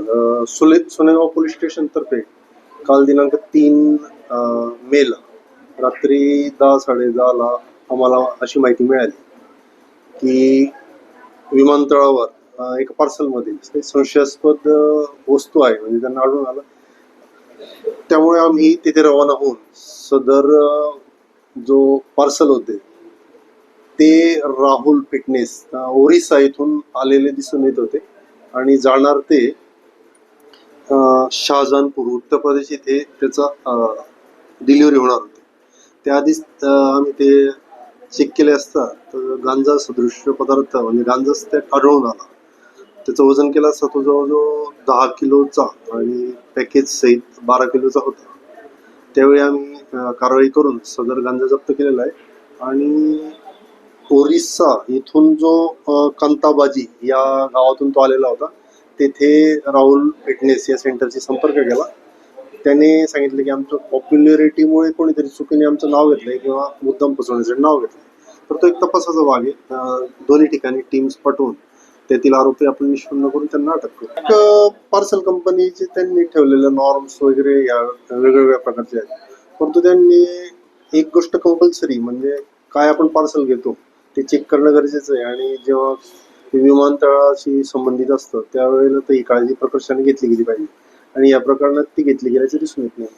सुलेत Sule Sunegaon police station तर्फे काल दिनांक तीन मेला रात्री दहा साडे दहाला आम्हाला अशी माहिती मिळाली की विमानतळावर एका पार्सलमध्ये संशयास्पद वस्तू आहे म्हणजे त्यांना आढळून आलं. त्यामुळे आम्ही तिथे रवाना होऊन सदर जो पार्सल होते ते राहुल फिटनेस ओरिसा इथून आलेले दिसून येत होते आणि जाणार ते शहाजहानपूर उत्तर प्रदेश इथे त्याचा डिलिव्हरी होणार होती. त्याआधीच आम्ही ते चेक केले असता तर गांजा सदृश पदार्थ म्हणजे गांजाच त्यात आढळून आला. त्याचं वजन केलं असता तो जवळजवळ दहा किलोचा आणि पॅकेज सहित बारा किलोचा होता. त्यावेळी आम्ही कारवाई करून सदर गांजा जप्त केलेला आहे. आणि ओरिसा इथून जो कांताबाजी या गावातून तो आलेला होता तेथे राहुल फिटनेस या सेंटरशी संपर्क केला. त्याने सांगितलं की आमचं पॉप्युलरिटीमुळे कोणीतरी चुकीने आमचं नाव घेतलंय किंवा मुद्दाम फसवण्यासाठी नाव घेतलंय. तर तो एक तपासाचा भाग आहे. दोन्ही ठिकाणी टीम्स पटवून त्यातील आरोपी आपण निष्पन्न करून त्यांना अटक करू. पार्सल कंपनीचे त्यांनी ठेवलेले नॉर्म्स वगैरे या वेगवेगळ्या प्रकारचे आहेत. परंतु त्यांनी एक गोष्ट कंपल्सरी म्हणजे काय आपण पार्सल घेतो ते चेक करणं गरजेचं आहे. आणि जेव्हा विमानतळाशी संबंधित असतं त्यावेळेला तर ही काळजी प्रकर्षाने घेतली गेली पाहिजे. आणि या प्रकरणात ती घेतली गेल्याचे दिसून येत नाही.